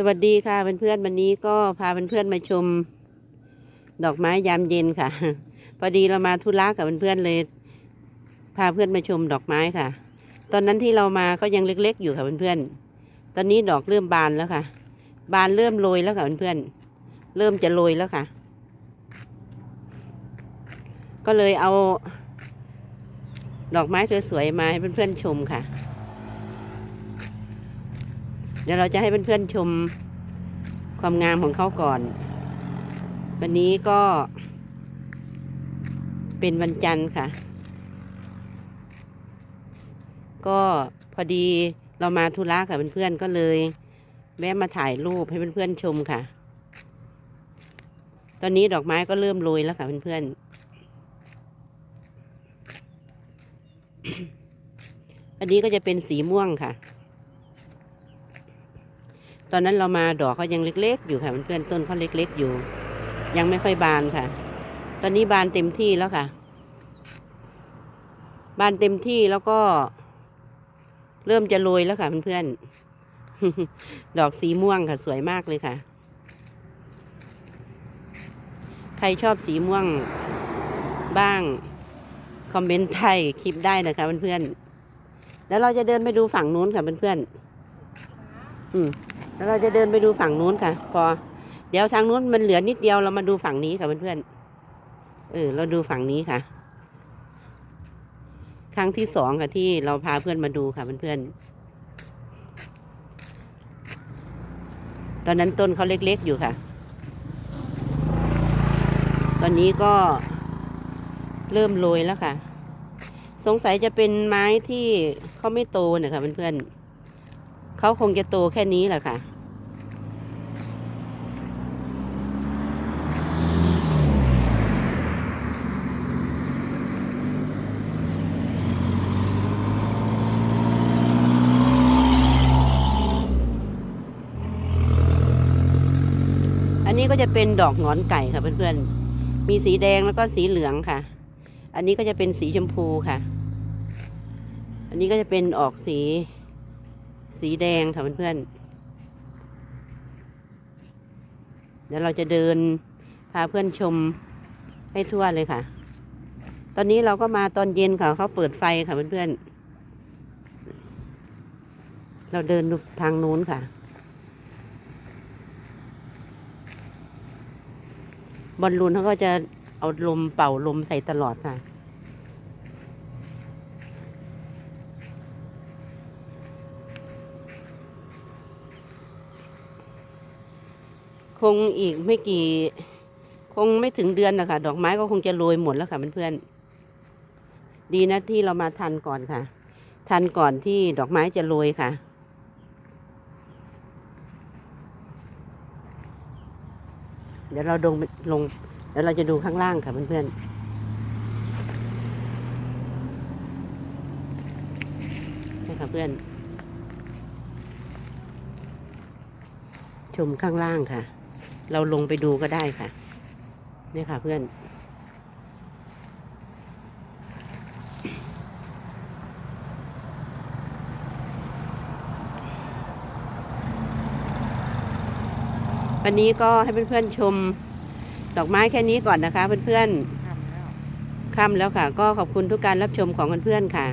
สวัสดีค่ะเพื่อนๆวันนี้ก็พาเพื่อนๆมาชม ดอกไม้ยามเย็นค่ะ พอดีเรามาธุระกับเพื่อนๆเลย พาเพื่อนมาชมดอกไม้ค่ะ ตอนนั้นที่เรามาก็ยังเล็กๆอยู่ค่ะเพื่อนๆตอนนี้ดอกเริ่มบานแล้วค่ะ บานเริ่มโรยแล้วค่ะเพื่อนๆเริ่มจะโรยแล้วค่ะ ก็เลยเอา ดอกไม้สวยๆมาให้เพื่อนๆชมค่ะ ดี๋ยวเราจะให้เพื่อนๆชมความงามของเขาก่อน วันนี้ก็ เป็นวันจันทร์ค่ะ ก็พอดีเรามาธุระกับเพื่อนๆก็เลย แวะมาถ่ายรูปให้เพื่อนๆชมค่ะ ตอนนี้ดอกไม้ก็เริ่มโรยแล้วค่ะเพื่อนๆอันนี้ก็จะเป็นสีม่วงค่ะ ตอนนั้นเรามาดอกเขายังเล็ก ๆ อยู่ค่ะเพื่อนๆต้นเขาเล็ก ๆ อยู่ ยังไม่ค่อยบานค่ะ ตอนนี้บานเต็มที่แล้วค่ะ บานเต็มที่แล้วก็ เริ่มจะโรยแล้วค่ะเพื่อนๆดอกสีม่วงค่ะ สวยมากเลยค่ะ ใครชอบสีม่วงบ้าง คอมเมนต์ใต้คลิปได้นะคะเพื่อนๆแล้วเราจะเดินไปดูฝั่งนู้นค่ะเพื่อนๆ อืมแล้วเราจะเดินไปดูฝั่งนู้นค่ะ พอ เดี๋ยวทางนู้นมันเหลือนิดเดียวเรามาดูฝั่งนี้ค่ะเพื่อนๆเออ เราดูฝั่งนี้ค่ะ ครั้งที่สองค่ะที่เราพาเพื่อนมาดูค่ะเพื่อนๆตอนนั้นต้นเขาเล็กๆอยู่ค่ะ ตอนนี้ก็เริ่มโรยแล้วค่ะ สงสัยจะเป็นไม้ที่เขาไม่โตนะคะเพื่อนๆ เขาคงจะโตแค่นี้แหละค่ะ อันนี้ก็จะเป็นดอกงอนไก่ค่ะเพื่อนๆ มีสีแดงแล้วก็สีเหลืองค่ะ อันนี้ก็จะเป็นสีชมพูค่ะ อันนี้ก็จะเป็นออกสี สีแดงค่ะเพื่อนๆเดี๋ยวเราจะเดินพาเพื่อนชมให้ทั่วเลยค่ะ ตอนนี้เราก็มาตอนเย็นค่ะเขาเปิดไฟค่ะเพื่อนๆ เราเดินดูทางนู้นค่ะ บอลลูนเขาก็จะเอาลมเป่าลมใส่ตลอดค่ะ คงอีกไม่กี่ คงไม่ถึงเดือนนะคะดอกไม้ก็คงจะโรยหมดแล้วค่ะเพื่อนๆดีนะที่เรามาทันก่อนค่ะ ทันก่อนที่ดอกไม้จะโรยค่ะเดี๋ยวเราลงลงเดี๋ยวเราจะดูข้างล่างค่ะเพื่อนๆนี่ค่ะเพื่อน ชมข้างล่างค่ะ เราลงไปดูก็ได้ค่ะนี่ค่ะเพื่อน วันนี้ก็ให้เพื่อนๆชมดอกไม้แค่นี้ก่อนนะคะเพื่อนๆค่ำแล้วค่ะ ก็ขอบคุณทุกการรับชมของเพื่อนๆค่ะ